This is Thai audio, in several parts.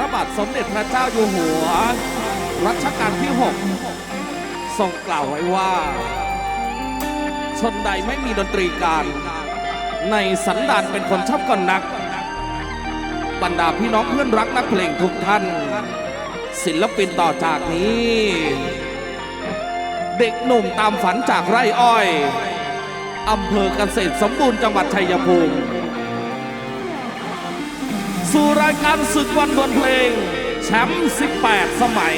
ระบาทสมเด็จพระเจ้าอยู่หัว รัชกาลที่ 6 ทรงกล่าวไว้ว่า ชนใดไม่มีดนตรีการ ในสันดานเป็นคนชอบกลนัก บรรดาพี่น้องเพื่อนรักนักเพลงทุกท่าน ศิลปินต่อจากนี้ เด็กหนุ่มตามฝันจากไร่อ้อยอำเภอกเกษตรสมบูรณ์จังหวัดชัยภูมิ สู่รายการศึกวันดวลเพลง แชมป์ 18 สมัย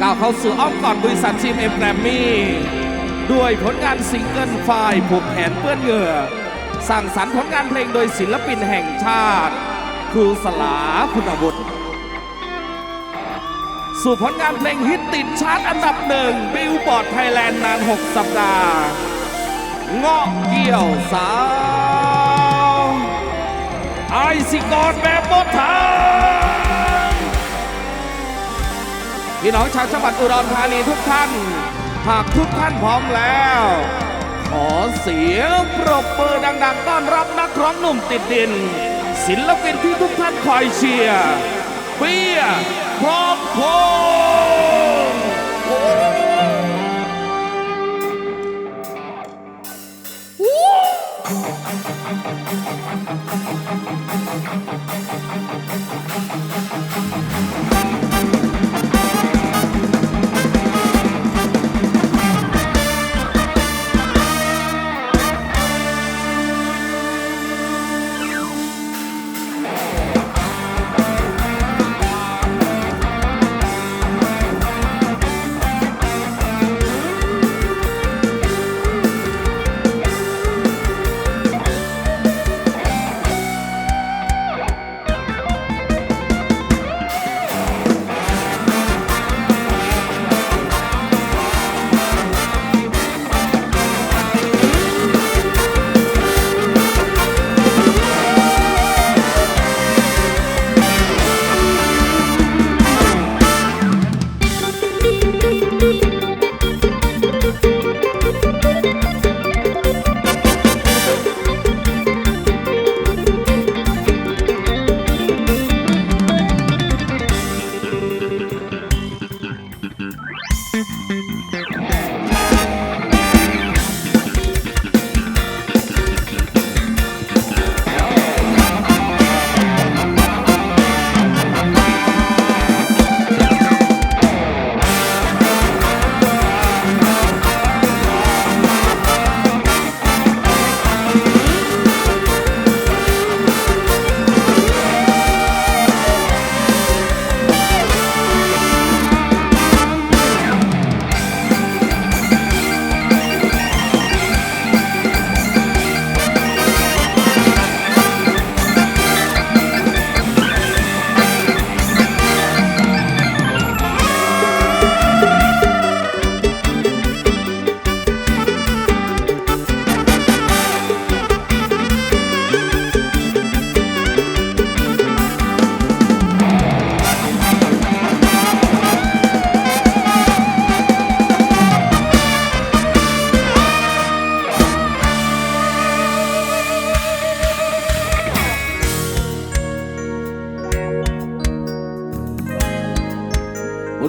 ก้าวเข้าสู่อ้อมกอดบริษัททีมเอ็มแกรมมี่ ด้วยผลงานซิงเกิลไฟล์ผูกแขนเปื้อนเหงื่อสั่งสรรค์ผลงานเพลงโดยศิลปินแห่งชาติ ครูสลาคุณวุฒิสู่ผลงานเพลงฮิตติดชาร์ตอันดับหนึ่งบิลบอร์ดไทยแลนด์นาน 6 สัปดาห์เงาะเกี่ยวสา ไอซิกอนแบบบดทางพี่น้องชาวจังหวัดอุดรธานีทุกท่าน หากทุกท่านพร้อมแล้ว ขอเสียงปรบมือดัง ๆ ต้อนรับนักร้องหนุ่มติดดิน ศิลปินที่ทุกท่านคอยเชียร์เบียร์พร้อมพง Thank you.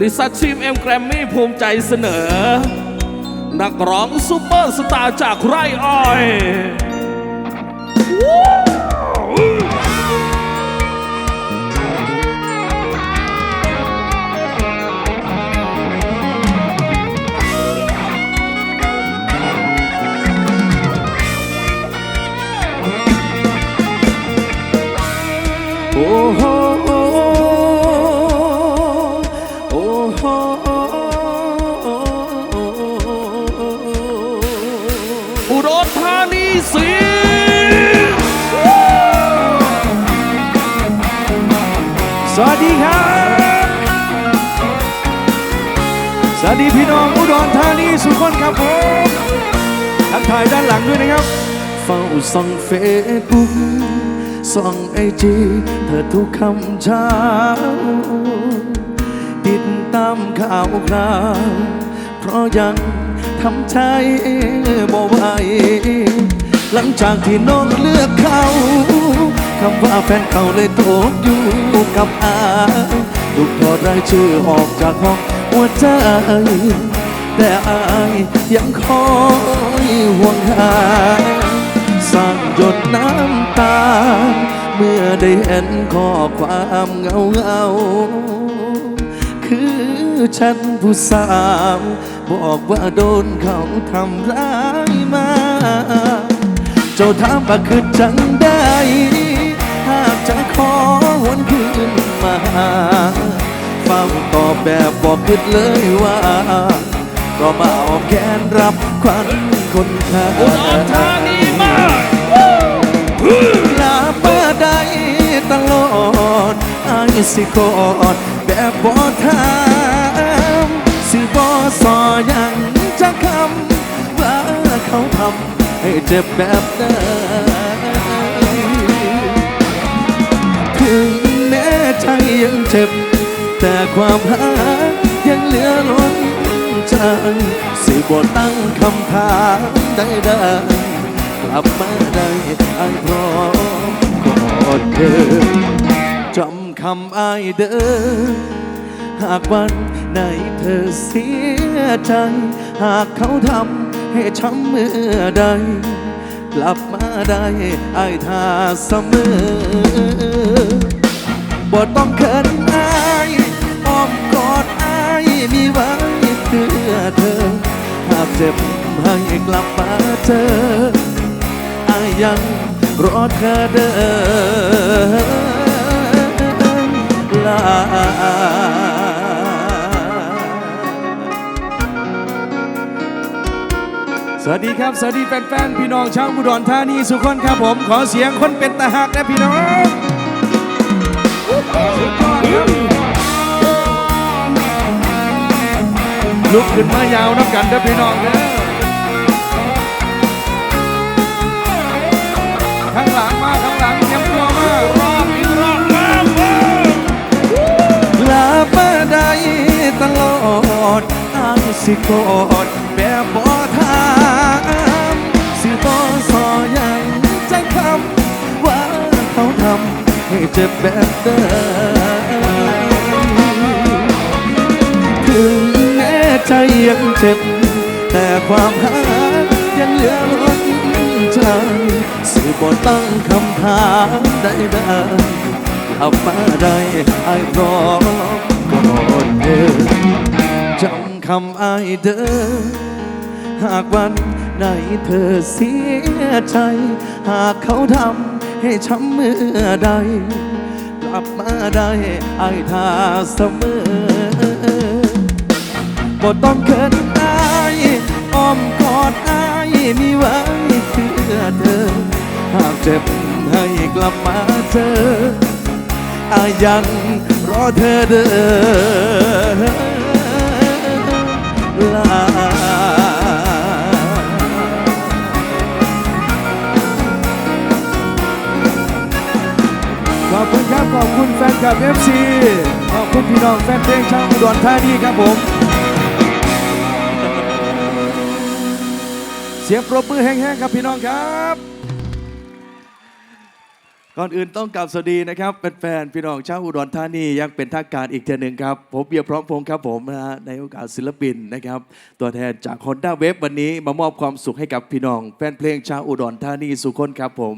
ริษัททีมเอ็มแกรมมี่ภูมิใจเสนอ นักร้องซูเปอร์สตาร์จากไร่อ้อย ครับ สวัสดีพี่น้องอุดรธานีสุขคนครับผมทักทายด้านหลังด้วยนะครับ เฝ้าส่องเฟซบุ๊กส่องไอจีเธอทุกคำเช้า ติดตามข่าวคราว เพราะยังทำใจบ่ไหวหลังจากที่น้องเลือกเขา คำว่าแฟนเขาเลยตกอยู่กับอายถูกถอดรายชื่อออกจากห้องหัวใจ แต่อายยังคอยห่วงหาสร้างหยดน้ำตา เมื่อได้เห็นข้อความเงาเงาคือฉันผู้สาวบอกว่าโดนเขาทำร้ายมา เจ้าถามว่าคือจังได้ จะขอวนคืนมาเฝ้าตอบแบบบอกคิดเลยว่าก็มาเอาแขนรับควันคนข้าอุดรธานีมากลาป้าได้ตลอดไอ้สิกอดแบบบ่ถามสิบ่สอยังจะคำว่าเขาทำให้เจ็บแบบนั้น ถึงแม้ใจยังเจ็บ แต่ความหายังเหลือล้นใจสิบ่ตั้งคำถามใดๆกลับมาได้ไอพร้อมกอดเธอจำคำอ้ายเด้อหากวันไหนเธอเสียใจ หากเขาทำให้ช้ำเมื่อใด กลับมาได้ไอ้ายท่าเสมอบ่ต้องเขินอายอ้อมกอดอายมีไว้เพื่อเธอหากเจ็บให้กลับมาเจออายยังรอเธอเดินลา วัสดีครับ สวัสดีแฟนๆ พี่น้องชาวอุดรธานีสุขคนครับผม ขอเสียงคนเป็นตาหักนะพี่น้องลุกขึ้นมายาวน้ำกันเด้อพี่น้องเด้อข้างหลังมาข้างหลังเตรียมตัวมารอบอีกรอบมามาลาป้าได้ตลอดอ้างสิกอด จ็บแบบเดิมถึงแม้ใจยังเจ็บ แต่ความหายังเหลือล้นใจสิบ่ตั้งคำถามใดๆกลับมาได้ไอ้ายพร้อมกอดเธอจำคำไอ้ายเด้อหากวันไหนเธอเสียใจ หากเขาทำ ให้ช้ำเมื่อใด กลับมาได้ไอ้าท่าเสมอบ่ต้องเขินอายอ้อมกอดอายมีไว้เพื่อเธอ หากเจ็บให้กลับมาเจออายังรอเธอเด้อลา ขอบคุณแฟนคลับ FC ขอบคุณพี่น้องแฟนเพลงชาวอุดรธานีครับผม เสียงปรบมือแห้งๆครับพี่น้องครับ ก่อนอื่นต้องกราบสวัสดีนะครับแฟนๆพี่น้องชาวอุดรธานียังเป็นทางการอีกเทอหนึ่งครับ ผมเบียร์พร้อมพงษ์ครับผมนะฮะในโอกาสศิลปินนะครับ ตัวแทนจาก Honda w a v วันนี้มามอบความสุขให้กับพี่น้อง แฟนเพลงชาวอุดรธานีสุขคนครับผม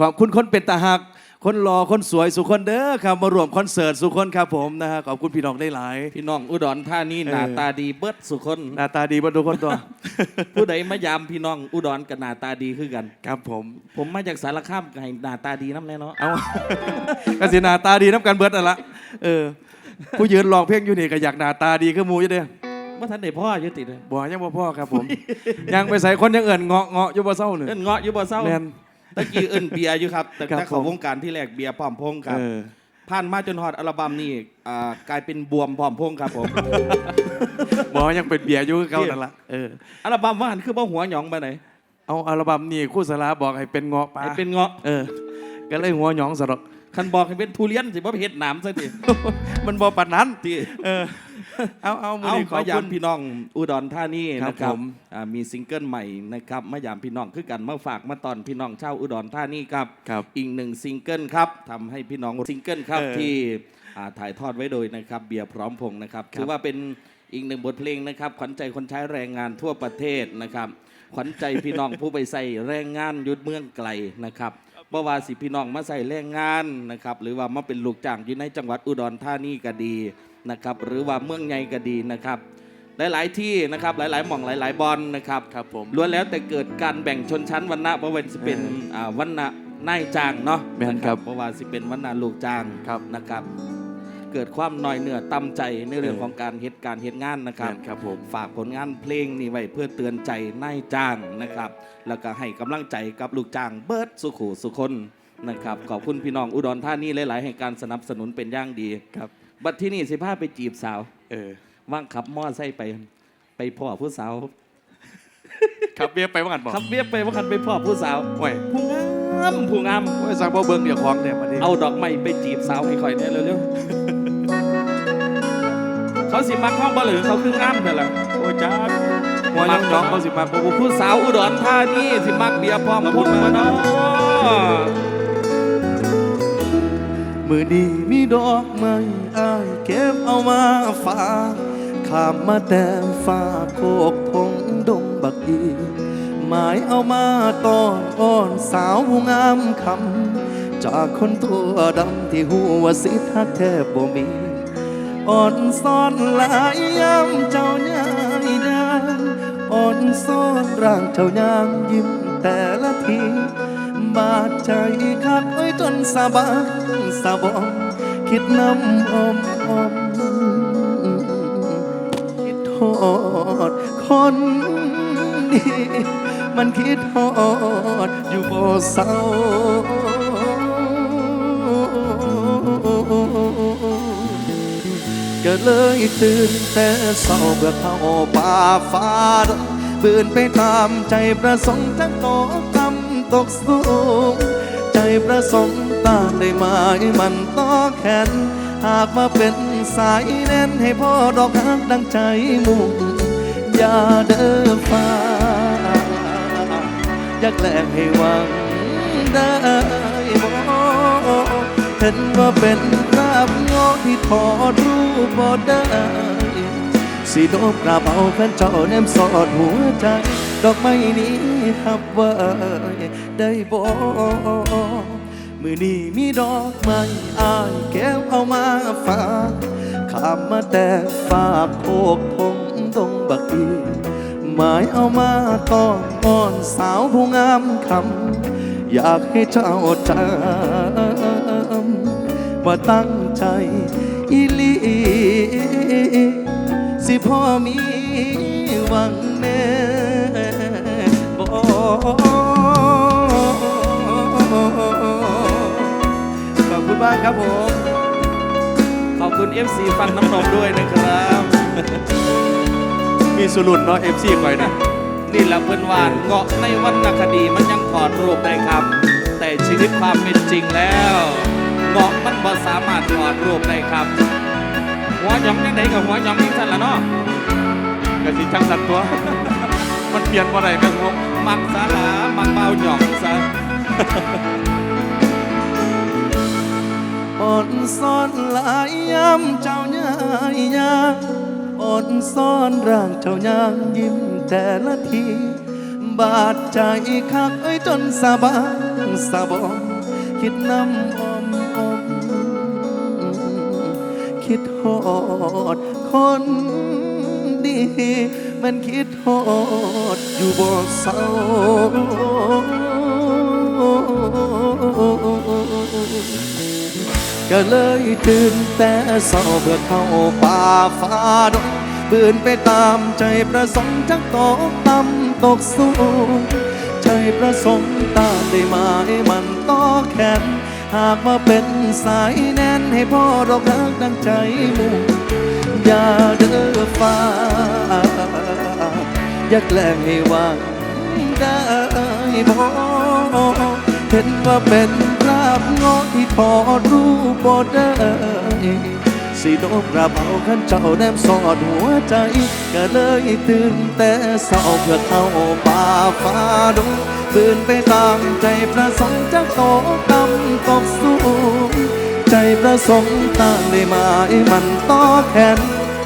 ขอบคุณคนเป็นตาหัก คนรอคนสวยสุคนเด้อครับมารวมคอนเสิร์ตสุคนครับผมนะฮะขอบคุณพี่น้องได้หลาย พี่น้องอุดรธานีหน้าตาดีเบิดสุคน หน้าตาดีบรรทุกคนตัว ผู้ใดมายามพี่น้องอุดรกับหน้าตาดีคือกัน ครับผม ผมมาจากสารคามก็ให้หน้าตาดีน้ำแน่เนาะเอา กสิหนาตาดีน้ำกันเบิดนั่นละเออ ผู้ยืนร้องเพลงอยู่นี่ก็อยากหน้าตาดีขึ้นมูอยู่เด้อว่าท่านได้พ่ออยุติเลยบ่ยังบ่พ่อครับผม ยังไปใส่คนยังเอิ่นเงาะเงาะอยู่บ่เศร้าหนึ่งเอิ้นเงาะอยู่บ่เศร้า แม่น ตะกี้เอิ้นเบียร์อยู่ครับแต่ครับถ้าเขาผมวงการที่แรกเบียร์พร้อมพงษ์ครับเออ ผ่านมาจนฮอดอัลบั้มนี่อ่ากลายเป็นบวมพร้อมพงษ์ครับผมบ่ยังเป็นเบียร์อยู่คือเก่านั่นละเอออัลบั้มว่าหันคือบ่หัวหยองไปไหนเอาอัลบั้มนี่ครู่สลาบอกให้เป็นเงาะปลาให้เป็นเงาะเออ ก็เลยหัวหยองสะดอกคันบอกให้เป็นทุเรียนสิบ่ไปเฮ็ดหนามซะดิมันบอปันนั้น ที่เออ เอาเอามือเอานี้ขขออบยาคุมณพี่น้องอุดรธานีครับนะครับผมอ่ามีซิงเกิลใหม่นะครับมายามพี่น้องคือกันมาฝากมาตอนพี่น้องชาวอุดรธานีครับครับอีกหนึ่งซิงเกิลครับทำให้พี่น้องซิงเกิลครับเออที่อ่าถ่ายทอดไว้โดยนะครับเบียร์พร้อมพงษ์นะครับครับถือว่าเป็นอีกหนึ่งบทเพลงนะครับขวัญใจคนใช้แรงงานทั่วประเทศนะครับขวัญใจพี่น้องผู้ไปใส่แรงงานอยุดเมืองไกลนะครับ บ่ว่าสิพี่น้องมาใส่แรงงานนะครับหรือว่ามาเป็นลูกจ้างอยู่ในจังหวัดอุดรธานีก็ดีนะครับหรือว่าเมืองใหญ่ก็ดีนะครับหลาย ๆ ที่นะครับหลาย ๆ หม่องหลาย ๆ บอลนะครับครับผมล้วนแล้วแต่เกิดการแบ่งชนชั้นวรรณะเพราะว่าสิเป็นเอออ่าวันณะนายจ้างเนาะแม่นครับ เพราะว่าสิเป็นวันณะลูกจ้างครับนะครับ เกิดความน้อยเนื้อต่ำใจในเรื่องเออของการเหตุการเหตุงานนะครับแม่นครับผมฝากผลงานเพลงนี้ไว้เพื่อเตือนใจนายจ้างนะครับ แล้วก็ให้กำลังใจกับลูกจ้างเบิร์ดสุขุสุคนนะครับขอบคุณพี่น้องอุดรธานีหลาย ๆ ให้การสนับสนุนเป็นอย่างดีครับบัดที่นี่สิพาไปจีบสาวเออว่างขับมอไซค์ไป ไปพ่อผู้สาวครับเบียร์ไปว่ากันบอกขับเวียบไปว่าคันไปพ่อผู้สาวโอ้ยผู้งามผู้งามโอ้ยสั่งบ่เบิ่งเดี๋ยวของเนี่ยมาดิเอาดอกไม้ไปจีบสาวให้ข่อยเนี่ยเร็วๆ เขาสิมักห้องบ่หรือเขาคืองามเท่าไหร่โอ้ยจ้าหัวน้องน้องเขาสิมาปุ๊บผู้สาวอุดรธานีสิมักเบียร์พร้อมพุ่นมาเนาะมือดีมีดอกไม้อายเก็บเอามาฝากข้ามมาแต่ฟ้าโคกพงดงบักอีหมายเอามาตอนอ่อนสาวผู้งามคำจากคนตัวดำที่หัวสิทักแทบบ่มี อ่อนซ่อนหลายยามเจ้ายายดางอ่อนซ่อนร่างเจ้ายามยิ้มแต่ละทีบาดใจคักไว้จนสะบักสะบอมคิดน้ำอมอมคิดโทษคนดีมันคิดโทษอยู่บ่เศร้า ก็เลยตื่นแต่เศร้าเบื่อเข้าป่าฟ้าดบืนไปตามใจประสงค์ทั้งตกำตกสูง ใจประสงค์ตามได้หมายมันต่อแขน หากมาเป็นสายแน่นให้พ่อดอกฮักดังใจมุ่งอย่าเด้อฟ้าอยากแลกให้หวังได้บ่เห็นว่าเป็นคราบง ที่ถอรูปบ่ได้ สิโดบกระเป๋าแฟนเจ้าแนมสอดหัวใจ ดอกไม้นี้ทับไว้ได้บ่มือนี้มีดอกไม้อายแก้วเอามาฝากข้ามมาแต่ฝากโคกพงดงบักอีหมายเอามาต้อนอ้อนสาวผู้งามคำอยากให้เจ้าจำ ว่าตั้งใจอีลีสิพ่อมีหวังแน่บขอบคุณมากครับผม ขอบคุณ FC ฟังน้ำนมด้วยนะครับ มีสุรุนเนาะเอฟซีคอยนะนี่แหละเพื่อนวานเงาะในวรรณคดีมันยังถอดรูปได้ครับ แต่ชีวิตความเป็นจริงแล้ว เงาะมันบ่สามารถถอดรูปได้ครับ หัวหยองยังไงกับหัวหยองยังสั่นละเนาะกะสิจังสันตัว มันเปลี่ยนว่าไรแม่งมักสาลามักเบาหยองซะอ่อนซ่อนหลายยามเจ้าย่ายางอ่อนซ่อนร่างเจ้ายางยิ้มแต่ละที บาดใจคักเอ้ยจนสะบังสะบอมคิดน้ำ คิดโทษคนดีมันคิดโทษอยู่บ่เศร้าก็เลยตื่นแต่เศร้าเพื่อเข้าป่าฟ้าดงบืนไปตามใจประสงค์จักตกต่ำตกสูงใจประสงค์ตามได้หมายมันต่อแขนากมาเป็นสายแน่นให้พ่อดอกรักดังใจมุ่งอย่าเด้อฟ้าอยากแกล้งให้วังได้บ่เห็นว่าเป็นคราบงอที่ทอรูปบ่ได้สิโดนกระเป๋าขันเจ้าแนมสอดหัวใจ ก็เลยตื่นแต่เศร้าเพื่อเข้าป่าฟ้าดง ตื่นไปตามใจประสงค์จะโตกำตกสูง ใจประสงค์ต่างได้หมายมันต่อแขน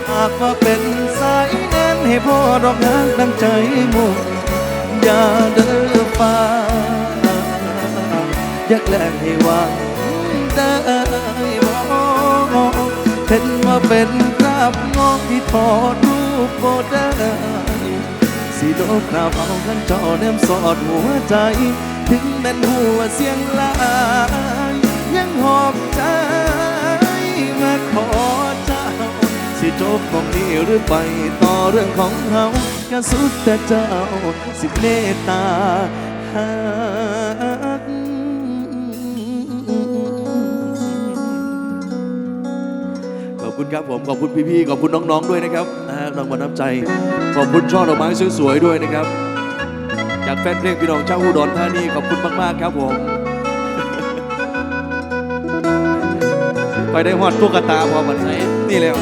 หากว่าเป็นสายแน่นให้พ่อดอกนักดังใจมุ่งอย่าเด้อฟ้าอยากแลกให้วังได้บ่เห็นว่าเป็นกราบงอกที่ทอดรูปโบ่ได้ สิโดนกราบเอากันจอแนมสอดหัวใจ ถึงแม่นหัวเสียงลายยังหอบใจมาขอเจ้า สิจบตรงนี้หรือไปต่อเรื่องของเราก็สุดแต่เจ้าสิเมตตาหักขอบคุณครับผม ขอบคุณพี่ๆ ขอบคุณน้องๆ ด้วยนะครับ ฮะรางวัลน้ำใจ ขอบคุณช่อดอกไม้สวยๆด้วยนะครับ จากแฟนเพลงพี่น้องเจ้าอุดรธานีขอบคุณมากๆครับผมไปได้หอดตุ๊กตาพอมันใช้นี่แล้ว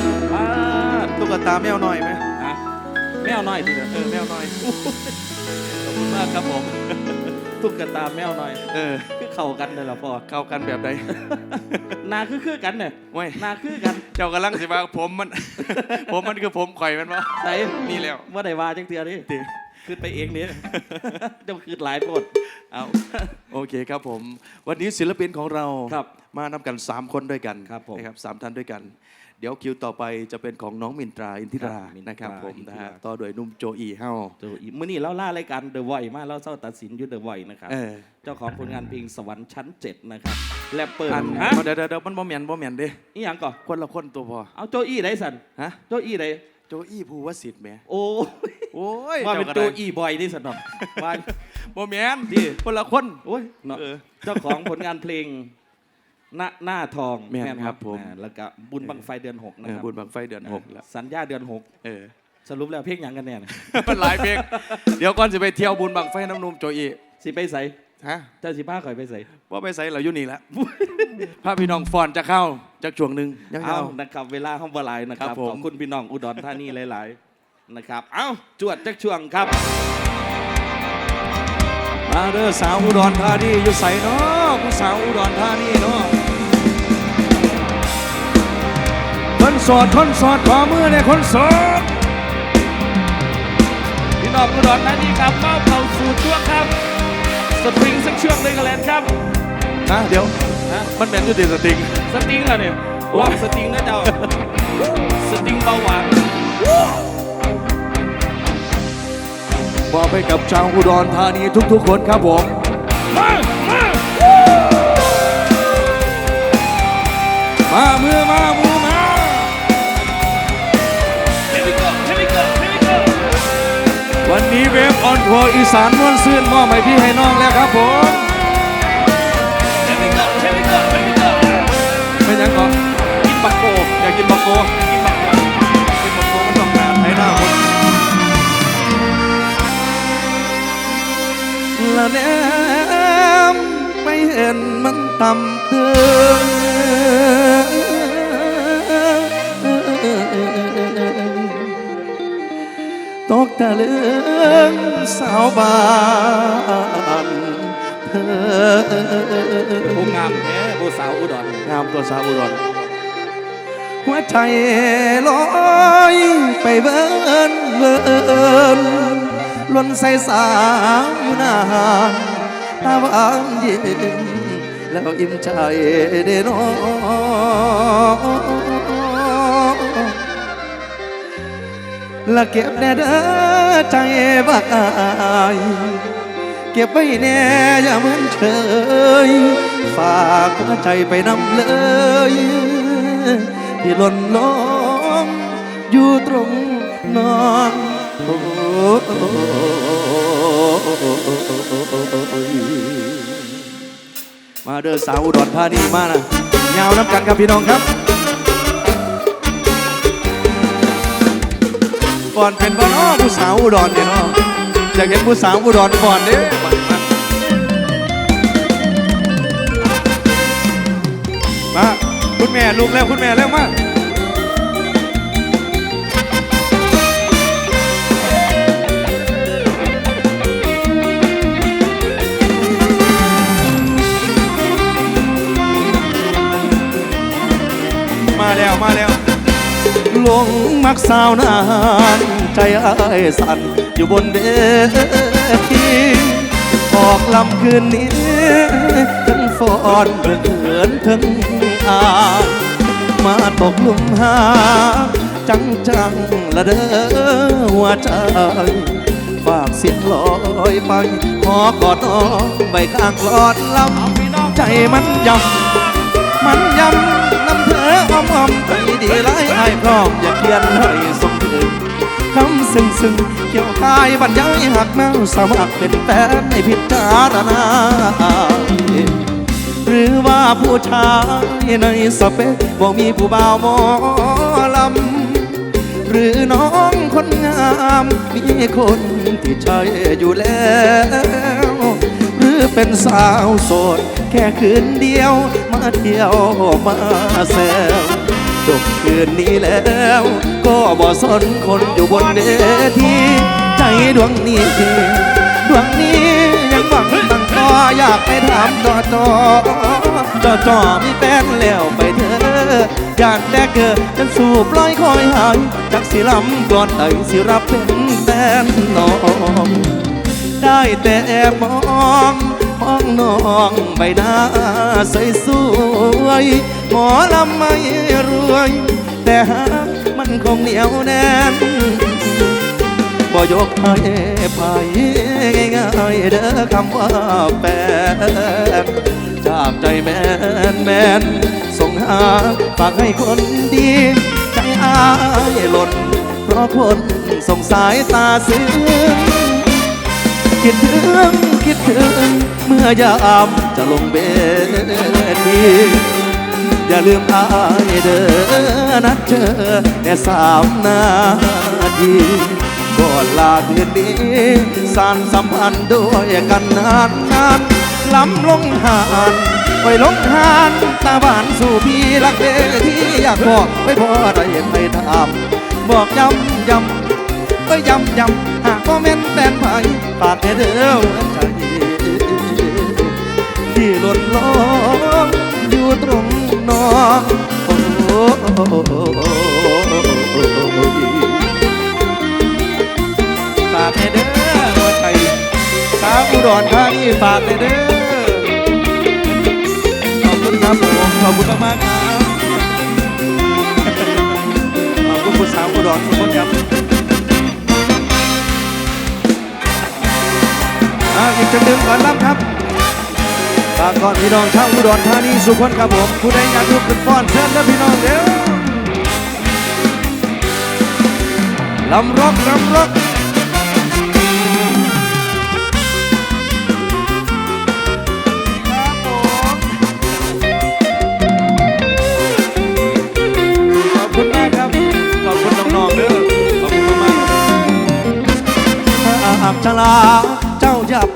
ตุ๊กตาแมวน้อยไหมแมวน้อยทีเดียวเออแมวน้อยขอบคุณมากครับผมตุ๊กตาแมวน้อยเออ เข้ากันเลยล่ะพ่อเข้ากันแบบใดหนาคือคือกันเนี่ยไม่หนาคือกัน เจ้ากำลังสิว่าผมมัน ผมมันคือผมข่อยมันวะใส่นี่แล้วว่าได้ว่าจังเตือนี่ติขึ้นไปเองนี่เจ้าคืนหลายบทเอาโอเคครับผม วันนี้ศิลปินของเราครับ มานำกัน 3 คนด้วยกันครับผมนะครับสามท่านด้วยกัน เดี๋ยวคิวต่อไปจะเป็นของน้องมินตราอินทิราครับมินตรานะครับผมอินทินะรา ฮะต่อด้วยหนุ่มโจอีเฮาเดี๋ยวอีกมื่อนี้เราล่ารายการเดอะไวมาเราเศร้าตัดสินอยุดเดอะไวนะครับเออ เจ้าของผลงานเพลงสวรรค์ชั้นเจ็ดนะครับแรปเปอร์อันฮะเดี๋ยวเดี๋ยวเดี๋ยวมันบ่แมนบ่แมนเด้นี่ยังก่อนคนละคนตัวพอเอาโจอี้ได้สันฮะโจอี้ได้โจอีภูวสิทธิ์แหมโอ้ยโอ้ยว่าเป็นจ้โจก็ได้อี้บอยนี่สันนอกว่า บ่แมนดิคนละคน โอ้ยเนาะเออ เจ้าของผลงานเพลง หน้าหน้าทองแม่นครับผม อ่าแล้วก็บุญบังไฟเดือนหกนะเออครับบุญบังไฟเดือนหกแล้วสัญญาเดือนหกเออ สรุปแล้วเพลงหยังกันแน่นะมันหลายเพลงเดี๋ยวก่อนจะไปเที่ยวบุญบังไฟน้ำนมโจอีสิไปใส่ฮะเจ้าสิบ้าข่อยไปใส่ ว่าไปใส่เราอยู่นี่แหละพาพี่น้องฟอนจะเข้าจากช่วงหนึ่งยังเอาเอานะครับ เวลาห้องบหลายนะครัครับบผม ขอบคุณพี่น้องอุดรธานีหลาย ๆ นะครับ เอ้า จวดจักช่วงครับมาเด้อสาวอุดรธานีอยู่ใส่เนาะผู้สาวอุดรธานีเนาะ สดคนโสดขอมือเนี่ยคนโสดพี่น้องอุดรธานีครับเข้าเข้าสู่ช่วงครับ สตริงสักช่วงหนึ่งกันแล้วครับนะเดี๋ยวฮะมันเป็นอยุติสติงสตริงแล้วเนี่ยลองสตริงนะเจ้าสตริงเบาหวานบอกไปกับชาวอุดรธานีทุกๆคนครับผมมามามามือมามือ วันนี้เวฟออนทัวร์อีสานม้วนซื่นมอบให้พี่ให้น้องแล้วครับผมไม่ยังก่อนกินบักโกอยากกินบักโกกินบักโกกินบักโกมันต้องหน้าไทยหน้าคนละแนมไม่เห็นมันต่ำเตือ ตกตะลึงสาวบ้านเธอผู้งามแท้ผู้สาวอุดรงามตัวสาวอุดรหัวใจลอยไปเบินเบินล้นใส่สาวอยู่นานตาหวานเย็นแล้วอิ่มใจเด้นอ และเก็บแน่เด้อใจบักอายเก็บไว้แน่อย่าเหมือนเฉยฝากหัวใจไปนำเลย ที่หล่นลงอยู่ตรงนอนโอ้มาเด้อสาวอุดรธานีมานะยาวน้ำกันครับพี่น้องครับ ก่อนเป็นบ่เน้อผู้สาวอุดรเนี่ยเนาะอยากเห็นผู้สาวอุดรก่อนเด้มาคุณแม่ลูกแล้วคุณแม่แล้วมามาแล้วมาแล้ว ลงมักสาวนานใจอ้ายสั่นอยู่บนเวทีออกลำคืนนี้ทั้งฟอนเพื่อนทั้งอายมาตกลุมหา จังจังละเด้อหัวใจฝากเสียงลอยไปขอกอดน้องใบข้างกลอดลำใจมันยำมันยำน้ำ ออ้อมอ้อมใจดีไรไอ้พร้อมอย่าเขียนให้สมถึงคำซึ้งซึ้งเกี่ยวกายบรรยายหักแมวสมัครเป็นแฟนในพิจารณา หรือว่าผู้ชายในสเปคบอกมีผู้บ่าวหมอลำหรือน้องคนงาม มีคนที่ใช่อยู่แล้ว เป็นสาวโสด แค่คืนเดียว มาเที่ยวมาแซวจบคืนนี้แล้ว ก็บ่สนคนอยู่บนเวทีใจดวงนี้ดวงนี้ยังหวังตั้งต่ออยากไปถามต่อจอจอจอมีแฟนแล้วไปเถอะอยากแต่เกิดเป็นสู่ปล่อยคอยหายจากสิลำก่อนไอสิรับเป็นแฟนน้องได้แต่แอบมอง มองน้องใบหน้าใสสวยหมอลำไม่รวย แต่หากมันคงเหนียวแน่นบ่ยกให้ไปง่ายๆเด้อคำว่าแฟนจากใจแมนแมนส่งหาฝากให้คนดี ใจอายหล่น เพราะคนส่งสายตาซึ้งคิดถึง คิดถึง เมื่อยามจะลงเบทีอย่าลืมอายเด้อนัดเจอแค่สามนาทีก่อนลาคืนนี้สารสัมพันธ์ด้วยกันนานนานล้ำลงหานไปลงหานตาบานสู่พี่รักเดที่อยากบอกไม่พอได้ไม่ทำบอกย้ำย้ำก็ย้ำย้ำหากว่าแม่นแฟนไผ่ปากเด้อ ที่หล่นลงอยู่ตรงน้องโอ้ฝากให้เด้อหัวใจสาวอุดรธานีฝากให้เด้อขอบคุณครับผมขอบคุณมากๆครับขอบคุณผู้สาวอุดรทุกคนครับอ่าอีกจังหนึ่งก่อนรับครับ ฝากก่อนพี่น้องชาวอุดรธานีสุขคนครับผมผู้ใดอยากลุกขึ้นฟ้อนเชิญนะพี่น้องเดี๋ยวลำร็อกลำร็อกครับผมขอบคุณมากครับขอบคุณน้องๆเด้อขอบคุณมากๆถ้าหากชลาเจ้า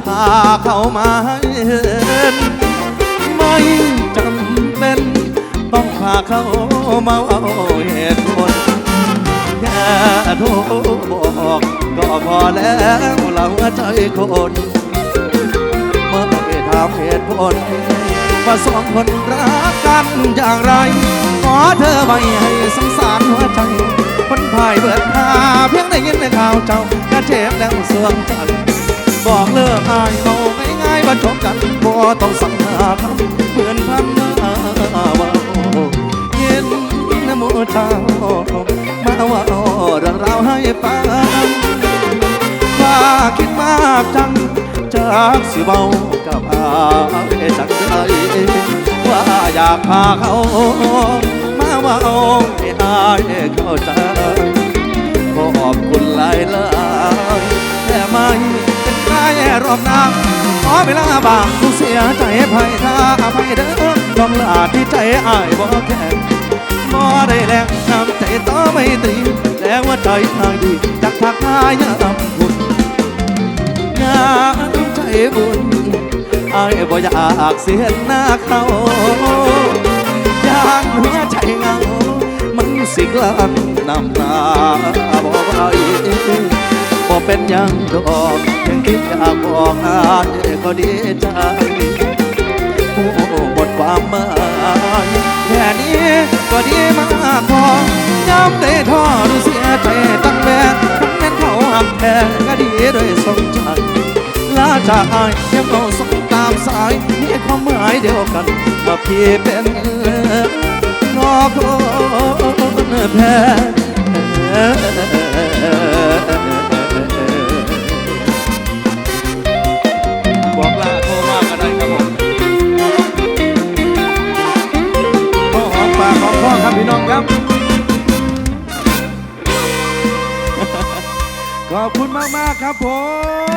พาเขามาเห็นไม่จำเป็น ต้องพาเขามาเอาเหตุผลแค่โทรบอกก็พอแล้วเราใจคนเมื่อไม่ถามเหตุผลว่าสองคนรักกันอย่างไร ขอเธอไม่ให้สงสารหัวใจ คนพ่ายเบิดทาเพียงได้ยินในข่าวเจ้ากระเจ็บแล้วสวงใจ บอกเลิกอายเขาง่ายๆว่าจบกันบ่ต้องสัญญาคำเหมือนพันมาว่าเย็นนะโมเช้ามาว่าเรื่องราวให้ฟังว่าคิดมากจังจากสิเบากับอายจังใจว่าอยากพาเขามาว่าให้อายเข้าใจขอบคุณหลายหลายแต่ไม่ รอบน้ำขอเวลาบางผู้เสียใจไพ่ถ้าอภัยเด้อต้องลาที่ใจอายบ่แข็งบ่ได้แรงน้ำใจต่อไม่ตรีแล้วว่าใจทางดีจากทักทายยามบุญงานใจบุญอายบ่อยากเสียหน้าเขาอยาางหัวใจเงามันสิกลันน้ำตาบอกไหว บ่เป็นยังดอกยังคิดอยากบอกอายก็ดีใจโอ้หมดความหมายแค่นี้ก็ดีมากพอย้ำได้ท้อหรือเสียใจตั้งแบกคำนั้นเขาหักแท้ก็ดีด้วยสมใจลาจากอายยังเอาส่งตามสายมีความหมายเดียวกันว่าพี่เป็นนอกคนแพ้ พี่น้องครับ ขอบคุณมาก ๆ ครับผม